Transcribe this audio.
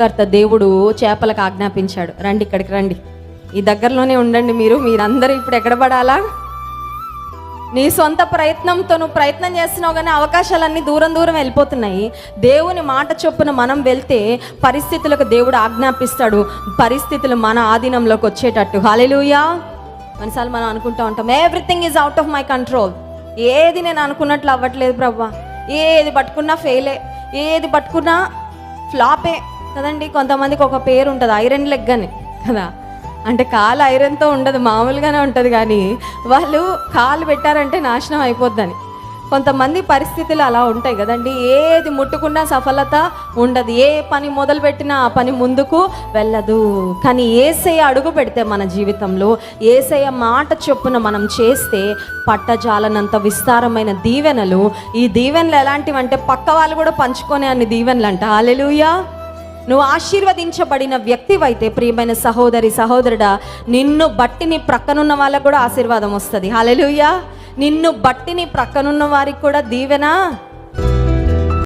కర్త దేవుడు చేపలకు ఆజ్ఞాపించాడు. రండి ఇక్కడికి రండి. ఈ దగ్గరలోనే ఉండండి మీరు మీరందరూ ఇప్పుడు ఎక్కడ పడాలా? నీ సొంత ప్రయత్నంతో నువ్వు ప్రయత్నం చేస్తున్నావు కానీ అవకాశాలన్నీ దూరం దూరం వెళ్ళిపోతున్నాయి. దేవుని మాట చొప్పున మనం వెళ్తే పరిస్థితులకు దేవుడు ఆజ్ఞాపిస్తాడు. పరిస్థితులు మన ఆధీనంలోకి వచ్చేటట్టు. హాలెలుయా కొన్నిసార్లు మనం అనుకుంటా ఉంటాం everything is out of my control ఏది నేను అనుకున్నట్లు అవ్వట్లేదు ప్రభా. ఏది పట్టుకున్నా ఫెయిలే ఏది పట్టుకున్నా ఫ్లాపే కదండి కొంతమందికి ఒక పేరు ఉంటుంది ఐరన్ లెగ్ అని కదా? అంటే కాలు ఐరన్తో ఉండదు మామూలుగానే ఉంటుంది కానీ వాళ్ళు కాలు పెట్టారంటే నాశనం అయిపోద్దని. కొంతమంది పరిస్థితులు అలా ఉంటాయి కదండి ఏది ముట్టుకున్నా సఫలత ఉండదు ఏ పని మొదలుపెట్టినా ఆ పని ముందుకు వెళ్ళదు. కానీ ఏసయ్య అడుగు పెడితే మన జీవితంలో ఏసయ్య మాట చొప్పున మనం చేస్తే పట్టజాలనంత విస్తారమైన దీవెనలు ఈ దీవెనలు ఎలాంటివంటే పక్క వాళ్ళు కూడా పంచుకునే అన్ని దీవెనలు అంట అలెలుయా నువ్వు ఆశీర్వదించబడిన వ్యక్తివైతే ప్రియమైన సహోదరి సహోదరుడా నిన్ను బట్టి నీ ప్రక్కనున్న వాళ్ళకు కూడా ఆశీర్వాదం వస్తుంది. హాలెలుయా నిన్ను బట్టి నీ ప్రక్కనున్న వారికి కూడా దీవెన